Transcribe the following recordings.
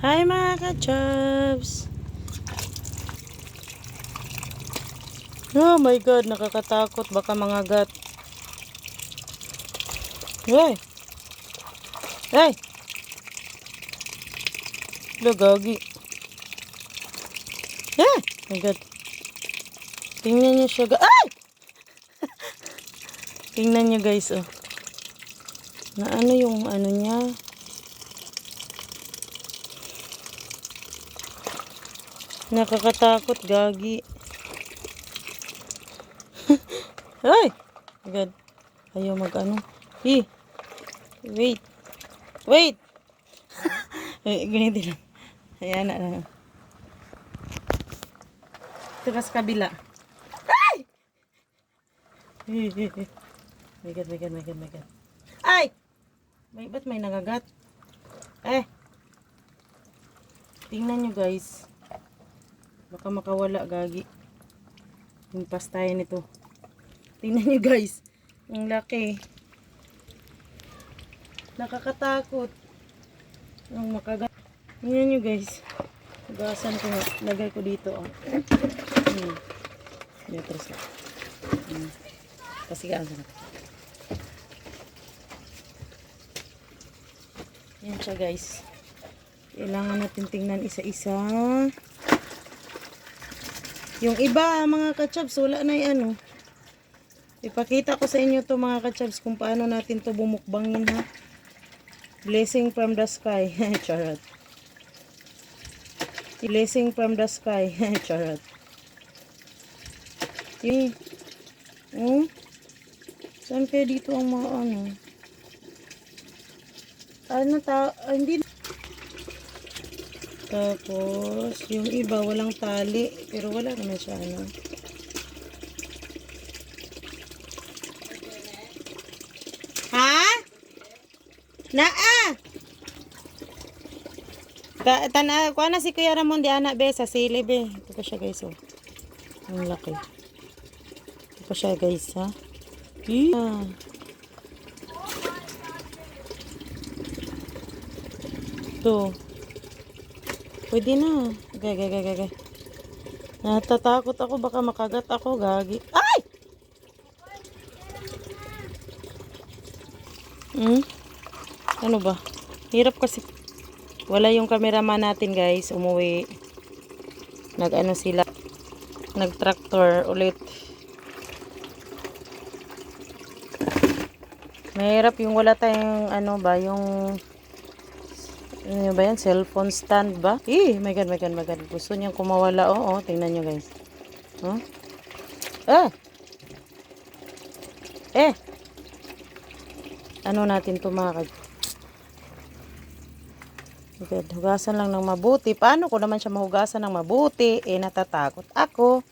Hi mga ka-chubs! Oh my god, nakakatakot. Baka mga gat. Hey! Hey! Lagagi. Ah! My god. Tingnan niyo siya. Ay! Tingnan niyo guys, oh. Na ano yung ano niya? Nakakatakot, gagi. Ay! God. Ayaw mag ano. Hi! Wait. Wait! eh, ganito lang. Ayan na lang. Ito sa kabila. Ay! my God, my God, my God, my God. Ay! May, ba't may nagagat? Eh! Tingnan nyo guys. Baka makawala gagi. Himpas tayo nito. Tingnan nyo guys. Ang laki. Nakakatakot. Ang makagat. Tingnan nyo guys. Hugasan ko nga. Lagay ko dito. Oh. Hmm. Dito sa. Hmm. Pasigaan ko na. Yan siya guys. Kailangan natin tingnan isa-isa. Yung iba, mga kachabs, wala na yung ano. Ipakita ko sa inyo to mga kachabs kung paano natin to bumukbangin ha. Blessing from the sky. Charot. Blessing from the sky. Charot. Eh. Hmm? Saan kaya dito ang mga ano? Ano ta? ah, hindi. Tapos, yung iba walang tali. Pero wala naman siya ano. Ha? Naa! Ta tana ko na si Kuya Ramon di anak be sa sili be. Ito pa siya guys oh. Ang laki. Ito pa siya guys ha. Yeah. Ito. Pwede na. Gay, gay, gay, gay. Natatakot ako. Baka makagat ako. Gagi. Ay! Hmm? Ano ba? Hirap kasi. Wala yung cameraman natin guys. Umuwi. Nag-ano sila. Nag-tractor ulit. Mahirap yung wala tayong ano ba, yung ano ba yan? Cellphone stand ba? Eh, my God, my God, my God. Gusto niyang kumawala. Oo, oh, tingnan niyo guys. Huh? Ah! Eh! Ano natin kag... Good. Hugasan lang ng mabuti. Paano ko naman siya mahugasan ng mabuti? Eh, natatakot ako.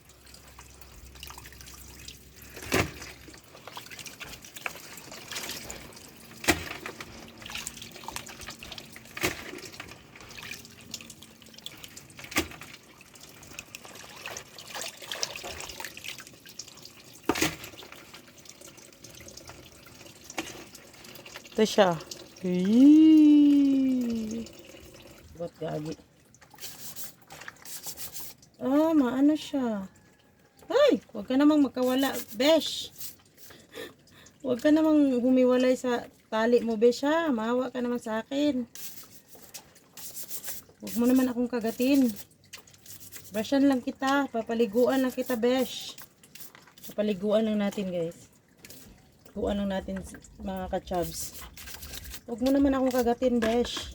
Ito siya. Ba't gagi? Ah, maano siya. Ay, huwag ka namang makawala, besh. Huwag ka namang humiwalay sa tali mo, besh ha. Maawa ka naman sa akin. Huwag mo naman akong kagatin. Brushan lang kita. Papaliguan lang kita, besh. Papaliguan lang natin, guys. Paliguan lang natin, mga kachabs. Huwag mo naman akong kagatin, besh.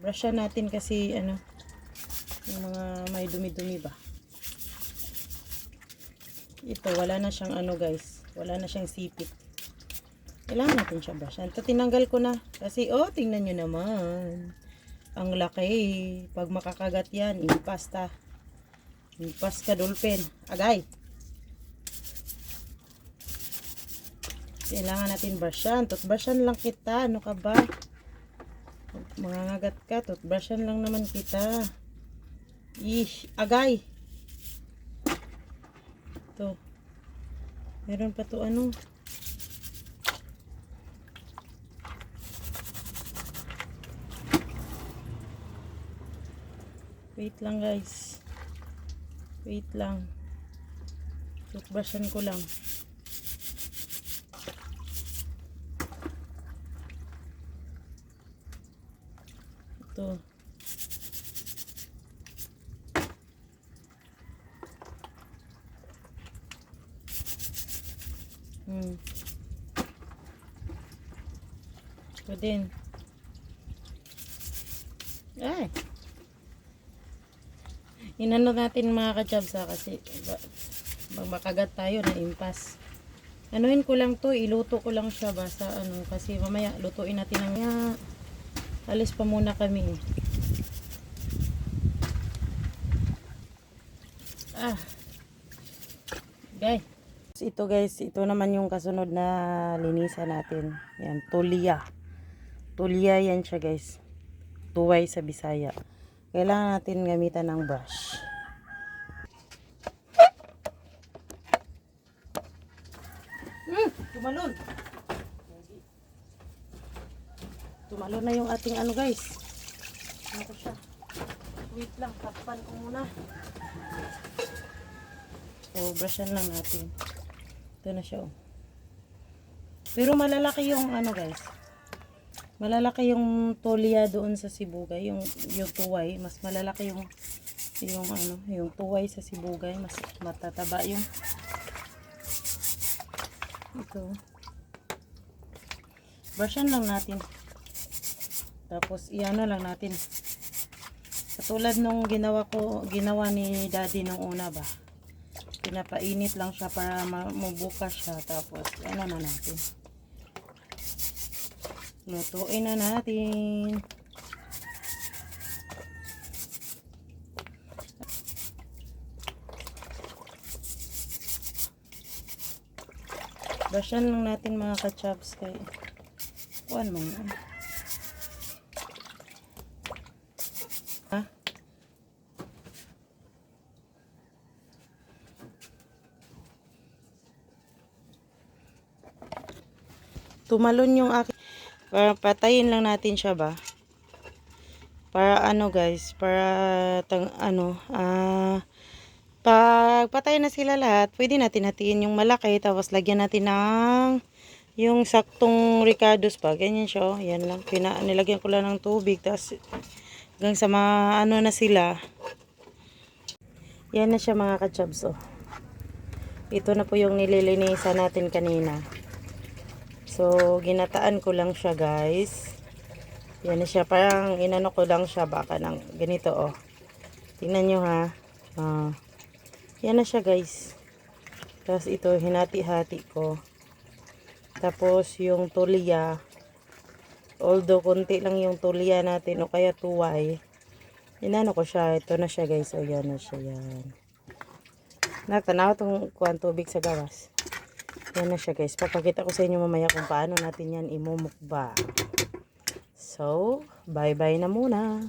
Brushan natin kasi, ano, yung mga may dumi-dumi ba. Ito, wala na siyang ano, guys. Wala na siyang sipit. Kailangan natin siya brushan. Ito, tinanggal ko na. Kasi, oh, tingnan nyo naman. Ang laki. Pag makakagat yan, impasta. Impas ka, dolphin. Agay. Kailangan natin brushan. Toothbrushan lang kita. Ano ka ba? Mga ngagat ka. Toothbrushan lang naman kita. Ish. Agay. Ito. Meron pa to ano. Wait lang guys. Wait lang. Toothbrushan ko lang. Ito. Hmm. Ito din. Ay. Inano natin mga kachabsa kasi ba- bang makagat tayo na impas. Anuin ko lang to, iluto ko lang siya ba sa ano kasi mamaya lutuin natin ng ya. Alis pa muna kami. Ah. Guys. Ito guys, ito naman yung kasunod na linisan natin. Yan, tulia. Tulia yan siya guys. Tuway sa Bisaya. Kailangan natin gamitan ng brush. Hmm, tumalon. Tumalon na yung ating ano guys. Ano siya? Wait lang, takpan ko muna. So, brushan lang natin. Ito na siya oh. Pero malalaki yung ano guys. Malalaki yung tolya doon sa sibugay, yung yung tuway, mas malalaki yung yung ano, yung tuway sa sibugay, mas matataba yung ito. Brushan lang natin. Tapos iano lang natin. Katulad nung ginawa ko, ginawa ni daddy nung una ba. Pinapainit lang siya para ma- mabukas siya. Tapos ano na natin. Lutuin na natin. Brushan lang natin mga kachabs kay kuan man yan. Tumalon yung aking para patayin lang natin siya ba? Para ano guys? Para tang ano ah pag patay na sila lahat pwede natin hatiin yung malaki tapos lagyan natin ng yung saktong ricados pa. Ganyan siya oh. yan lang. Pina, nilagyan ko lang ng tubig tapos hanggang sa mga ano na sila. Yan na siya mga kachabs oh. ito na po yung nililinisan natin kanina So, ginataan ko lang siya, guys. Yan na siya. Parang inano ko lang siya baka ng ganito, oh. Tingnan nyo, ha. Ah. Yan na siya, guys. Tapos ito, hinati-hati ko. Tapos, yung tuliya. Although, konti lang yung tuliya natin, o kaya tuway. Inano ko siya. Ito na siya, guys. O, yan na siya, yan. Natanaw itong kuwan tubig sa gawas. Yan na siya guys. Papakita ko sa inyo mamaya kung paano natin yan imumukbang. So, bye-bye na muna.